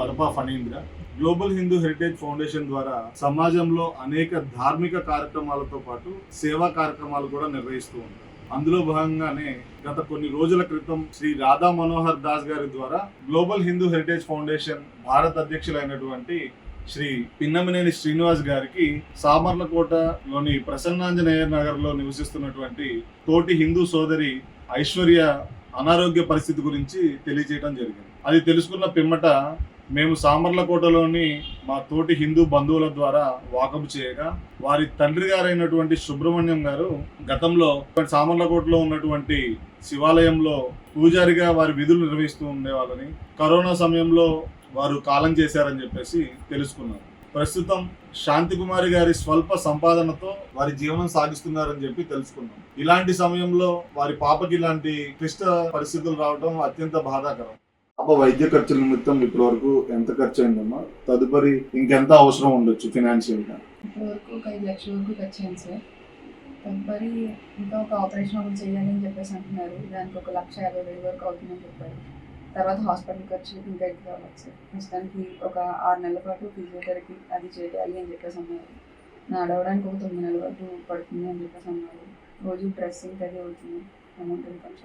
Kadapa Phanindra. Global Hindu heritage foundation ద్వారా సమాజంలో అనేక ధార్మిక కార్యక్రమాలతో పాటు సేవా కార్యక్రమాలు కూడా నిర్వహిస్తూ ఉంటాం. అందులో భాగంగానే గత కొన్ని రోజుల క్రితం శ్రీ రాధా మనోహర్ దాస్ గారి ద్వారా global Hindu heritage foundation Bharat అధ్యక్షులైనటువంటి Shri Pinnamaneni Srinivas గారికి సామర్లకోటలోని ప్రసన్నాంజనేయ నగర్లో నివసిస్తున్నటువంటి తోటి హిందూ సోదరి ఐశ్వర్య అనారోగ్య పరిస్థితి గురించి తెలియజేయడం జరిగింది. అది తెలుసుకున్న పిమ్మట మేము సామర్లకోటలోని మా తోటి హిందూ బంధువుల ద్వారా వాకపు చేయగా వారి తండ్రి గారైనటువంటి సుబ్రహ్మణ్యం గారు గతంలో సామర్లకోటలో ఉన్నటువంటి శివాలయంలో పూజారిగా వారి విధులు నిర్వహిస్తూ ఉండేవాళ్ళని కరోనా సమయంలో వారు కాలం చేశారని చెప్పేసి తెలుసుకున్నారు. ప్రస్తుతం శాంతికుమారి గారి స్వల్ప సంపాదనతో వారి జీవనం సాగిస్తున్నారని చెప్పి తెలుసుకున్నాం. ఇలాంటి సమయంలో వారి పాపకి ఇలాంటి క్లిష్ట పరిస్థితులు రావడం అత్యంత బాధాకరం. పాప వైద్య ఖర్చుల నిమిత్తం ఇప్పటి వరకు ఎంత ఖర్చు అయిందమ్మా తదుపరి ఇంకెంత అవసరం ఉండొచ్చు ఫినాన్షియల్గా ఇప్పటివరకు ఒక ఐదు లక్షల వరకు ఖర్చు అయింది సార్. తదుపరి ఇంకా ఒక ఆపరేషన్ ఒకటి చేయాలి అని చెప్పేసి అంటున్నారు. దానికి ఒక లక్ష యాభై వేలు వరకు అవుతుందని చెప్పారు. తర్వాత హాస్పిటల్ ఖర్చు ఇంకా ఎక్కువ అవ్వచ్చు సార్ ప్రస్తుతానికి ఒక ఆరు నెలల పాటు ఫిజియోథెరపీ అది చేయాలి అని చెప్పేసి అన్నారు. నడవడానికి ఒక తొమ్మిది నెలల వరకు పడుతుంది అని చెప్పేసి అన్నారు. రోజు డ్రెస్సింగ్ అది అవుతుంది. అమౌంట్ ఇన్కమ్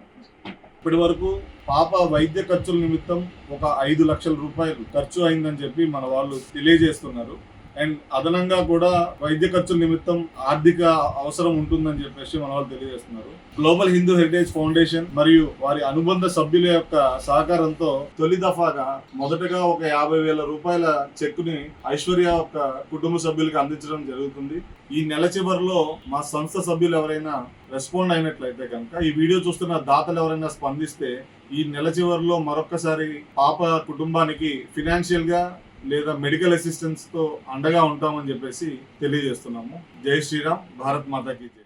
ఇప్పటి వరకు పాప వైద్య ఖర్చుల నిమిత్తం ఒక ఐదు లక్షల రూపాయలు ఖర్చు అయిందని చెప్పి మన వాళ్ళు తెలియజేస్తున్నారు. అండ్ అదనంగా కూడా వైద్య ఖర్చుల నిమిత్తం ఆర్థిక అవసరం ఉంటుందని చెప్పేసి మన వాళ్ళు తెలియజేస్తున్నారు. గ్లోబల్ హిందూ హెరిటేజ్ ఫౌండేషన్ మరియు వారి అనుబంధ సభ్యుల యొక్క సహకారంతో తొలి దఫాగా మొదటగా ఒక యాభై వేల రూపాయల చెక్కుని ఐశ్వర్య యొక్క కుటుంబ సభ్యులకు అందించడం జరుగుతుంది. ఈ నెల చివరిలో మా సంస్థ సభ్యులు ఎవరైనా రెస్పాండ్ అయినట్లయితే కనుక ఈ వీడియో చూస్తున్న దాతలు ఎవరైనా స్పందిస్తే ఈ నెల చివరిలో మరొక్కసారి పాప కుటుంబానికి ఫినాన్షియల్గా లేదా మెడికల్ అసిస్టెన్స్తో అండగా ఉంటామని చెప్పేసి తెలియజేస్తున్నాము. జై శ్రీరామ్ భారత్ మాతాకి జై.